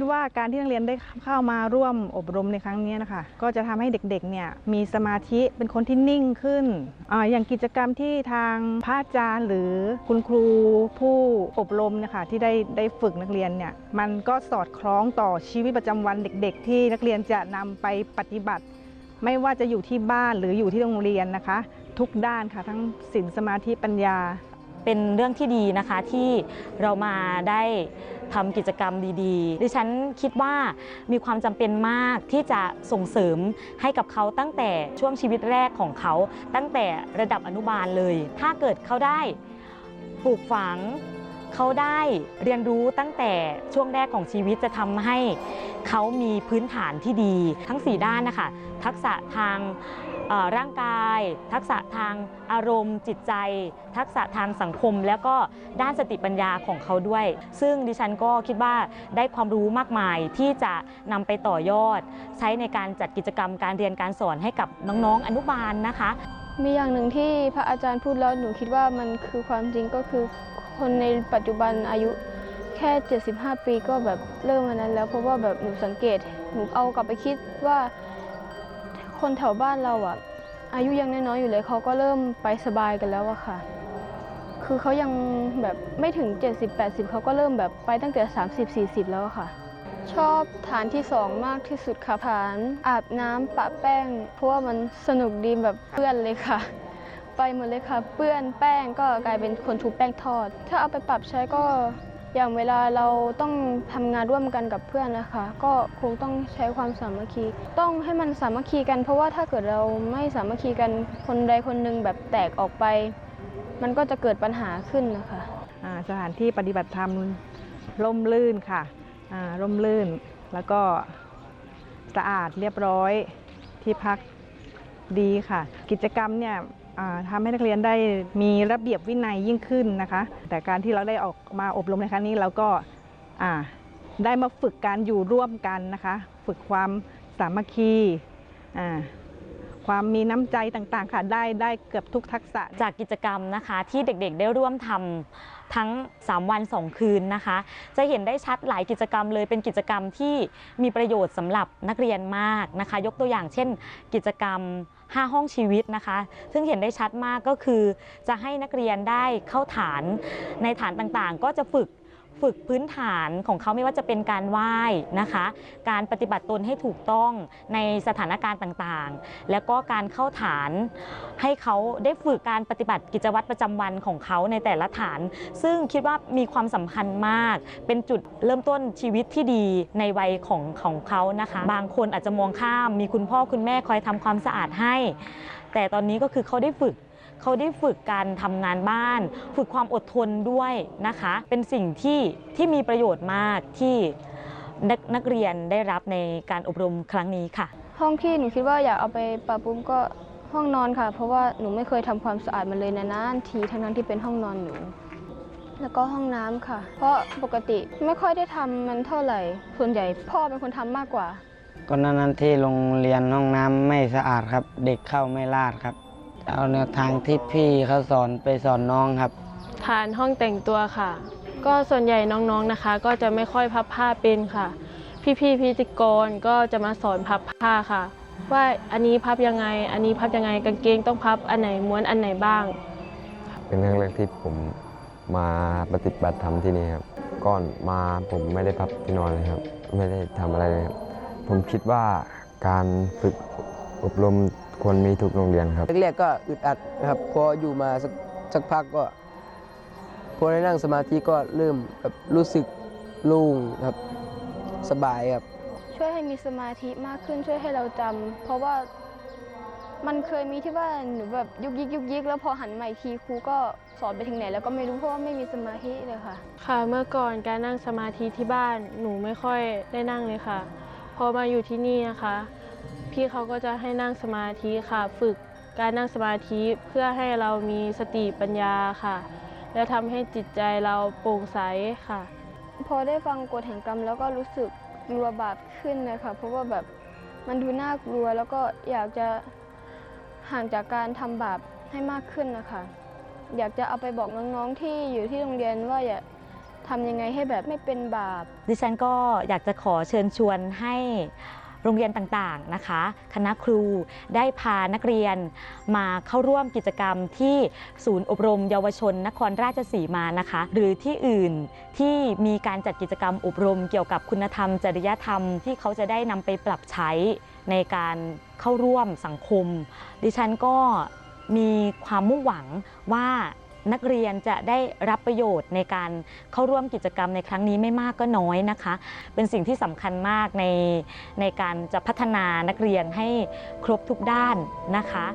คิดว่าการที่นักเรียนได้เข้ามาร่วมอบรมในครั้งนี้นะคะก็จะทำให้เด็กๆเนี่ยมีสมาธิเป็นคนที่นิ่งขึ้นออย่างกิจกรรมที่ทางพระอาจารย์หรือคุณครูผู้อบรมนะคะที่ได้ได้ฝึกนักเรียนเนี่ยมันก็สอดคล้องต่อชีวิตประจำวันเด็ก ๆ ที่นักเรียนจะนำไปปฏิบัติ ไม่ว่าจะอยู่ที่บ้านหรืออยู่ที่โรงเรียนนะคะ ทุกด้านค่ะทั้งศีลสมาธิปัญญา เป็นเรื่องที่ดีนะคะที่เรามาได้ ทำกิจกรรมดีๆ ดิฉันคิดว่ามีความจำเป็นมากที่จะส่งเสริมให้กับเขาตั้งแต่ช่วงชีวิตแรกของเขา ตั้งแต่ระดับอนุบาลเลย ถ้าเกิดเขาได้ปลูกฝังเขาได้เรียนรู้ตั้งแต่ช่วงแรกของชีวิตจะทำให้เขามีพื้นฐานที่ดีทั้ง 4 ด้านนะคะ ทักษะทาง ร่างกาย ทักษะทางอารมณ์ จิตใจ ทักษะทางสังคม แล้วก็ด้านสติปัญญาของเขาด้วย ซึ่งดิฉันก็คิดว่าได้ความรู้มากมายที่จะนำไปต่อยอด ใช้ในการจัดกิจกรรมการเรียนการสอนให้กับน้องๆอนุบาลนะคะ มีอย่างหนึ่งที่พระอาจารย์พูดแล้วหนูคิดว่ามันคือความจริงก็คือคนในปัจจุบันอายุแค่ 75 ปีก็แบบเริ่มอันนั้นแล้วเพราะว่าแบบหนูสังเกต หนูเอากลับไปคิดว่า คนแถวบ้านเราอะอายุยังน้อยๆอยู่เลยเขาก็เริ่มไปสบายกันแล้วอะค่ะ คือเขายังแบบไม่ถึง 70-80 เขาก็เริ่มแบบไปตั้งแต่ 30-40 แล้วอะค่ะ ชอบฐานที่สองมากที่สุดค่ะฐานอาบน้ำปะแป้ง เพราะว่ามันสนุกดีแบบเปื้อนเลยค่ะ ไปหมดเลยค่ะ เปื้อนแป้งก็กลายเป็นคนถูแป้งทอด ถ้าเอาไปปรับใช้ก็ อย่างเวลาเราต้องทำงานร่วมกันกับเพื่อนนะคะ ก็คงต้องใช้ความสามัคคี ต้องให้มันสามัคคีกัน เพราะว่าถ้าเกิดเราไม่สามัคคีกันคนใดคนหนึ่งแบบแตกออกไป มันก็จะเกิดปัญหาขึ้นนะคะอ่าสถานที่ปฏิบัติธรรมร่มรื่นค่ะร่มรื่นแล้วก็สะอาดเรียบร้อยที่พักดีค่ะ กิจกรรมเนี่ย ทำให้นักเรียนได้มีระเบียบวินัยยิ่งขึ้นนะคะ แต่การที่เราได้ออกมาอบรมในครั้งนี้เราก็ได้มาฝึกการอยู่ร่วมกันนะคะ ฝึกความสามัคคีความมีน้ำใจต่างๆค่ะได้ได้เกือบทุกทักษะ จากกิจกรรมนะคะที่เด็กๆได้ร่วมทำทั้ง 3 วัน 2 คืนนะคะ จะเห็นได้ชัดหลายกิจกรรมเลยเป็นกิจกรรมที่มีประโยชน์สำหรับนักเรียนมากนะคะ ยกตัวอย่างเช่น กิจกรรม 5 ห้องชีวิตนะคะ ซึ่งเห็นได้ชัดมากก็คือจะให้นักเรียนได้เข้าฐานในฐานต่างๆ ก็จะฝึก ฝึกพื้นฐานของเขาไม่ว่าจะเป็นการไหว้นะคะ การปฏิบัติตนให้ถูกต้องในสถานการณ์ต่างๆ แล้วก็การเข้าฐานให้เขาได้ฝึกการปฏิบัติกิจวัตรประจำวันของเขาในแต่ละฐาน ซึ่งคิดว่ามีความสำคัญมาก เป็นจุดเริ่มต้นชีวิตที่ดีในวัยของของเขานะคะ บางคนอาจจะมองข้าม มีคุณพ่อคุณแม่คอยทำความสะอาดให้ แต่ตอนนี้ก็คือเขาได้ฝึกเขาได้ฝึกการทำงานบ้าน ฝึกความอดทนด้วยนะคะ เป็นสิ่งที่ที่มีประโยชน์มากที่นักนักเรียนได้รับในการอบรมครั้งนี้ค่ะ ห้องที่หนูคิดว่าอยากเอาไปปรับปรุงก็ห้องนอนค่ะ เพราะว่าหนูไม่เคยทำความสะอาดมันเลยนานๆทีทั้งนั้นที่เป็นห้องนอนหนู แล้วก็ห้องน้ำค่ะ เพราะปกติไม่ค่อยได้ทำมันเท่าไหร่ ส่วนใหญ่พ่อเป็นคนทำมากกว่า ก็นั้นๆที่โรงเรียนห้องน้ำไม่สะอาดครับ เด็กเข้าไม่ลาดครับจะเอาแนวทางที่พี่เขาสอนไปสอนน้องครับฐานห้องแต่งตัวค่ะ ก็ส่วนใหญ่น้องๆนะคะ ก็จะไม่ค่อยพับผ้าเป็นค่ะ พี่ๆพิธีกรก็จะมาสอนพับผ้าค่ะ ว่าอันนี้พับยังไง อันนี้พับยังไงกางเกงต้องพับอันไหนม้วนอันไหนบ้าง เป็นครั้งแรกที่ผมมาปฏิบัติธรรมที่นี่ครับ ก่อนมาผมไม่ได้พับที่นอนเลยครับ ไม่ได้ทำอะไรเลยครับ ผมคิดว่าการฝึกอบรมควรมีทุกโรงเรียนครับแรกๆก็อึดอัดนะครับพออยู่มาสักสักพักก็พอได้นั่งสมาธิก็เริ่มแบบรู้สึกโล่งครับสบายครับ ช่วยให้มีสมาธิมากขึ้นช่วยให้เราจำเพราะว่ามันเคยมีที่ว่าหนูแบบยุกยิกยุกยิกแล้วพอหันมาอีกทีครูก็สอนไปถึงไหนแล้วก็ไม่รู้เพราะว่าไม่มีสมาธิเลยค่ะ ค่ะเมื่อก่อนการนั่งสมาธิที่บ้านหนูไม่ค่อยได้นั่งเลยค่ะ พอมาอยู่ที่นี่นะคะ พี่เขาก็จะให้นั่งสมาธิค่ะ ฝึกการนั่งสมาธิเพื่อให้เรามีสติปัญญาค่ะ และทำให้จิตใจเราโปร่งใสค่ะ พอได้ฟังกฎแห่งกรรมแล้วก็รู้สึกกลัวบาปขึ้นเลยค่ะ เพราะว่าแบบมันดูน่ากลัวแล้วก็อยากจะห่างจากการทำบาปให้มากขึ้นนะคะ อยากจะเอาไปบอกน้องๆที่อยู่ที่โรงเรียนว่าอย่า ทำยังไงให้แบบไม่เป็นบาป ดิฉันก็อยากจะขอเชิญชวนให้โรงเรียนต่างๆนะคะ คณะครูได้พานักเรียนมาเข้าร่วมกิจกรรมที่ศูนย์อบรมเยาวชนนครราชสีมานะคะ หรือที่อื่นที่มีการจัดกิจกรรมอบรมเกี่ยวกับคุณธรรม จริยธรรมที่เขาจะได้นำไปปรับใช้ในการเข้าร่วมสังคม ดิฉันก็มีความมุ่งหวังว่า นักเรียนจะได้รับประโยชน์ในการเข้าร่วมกิจกรรมในครั้งนี้ไม่มากก็น้อยนะคะ เป็นสิ่งที่สำคัญมากในในการจะพัฒนานักเรียนให้ครบทุกด้านนะคะ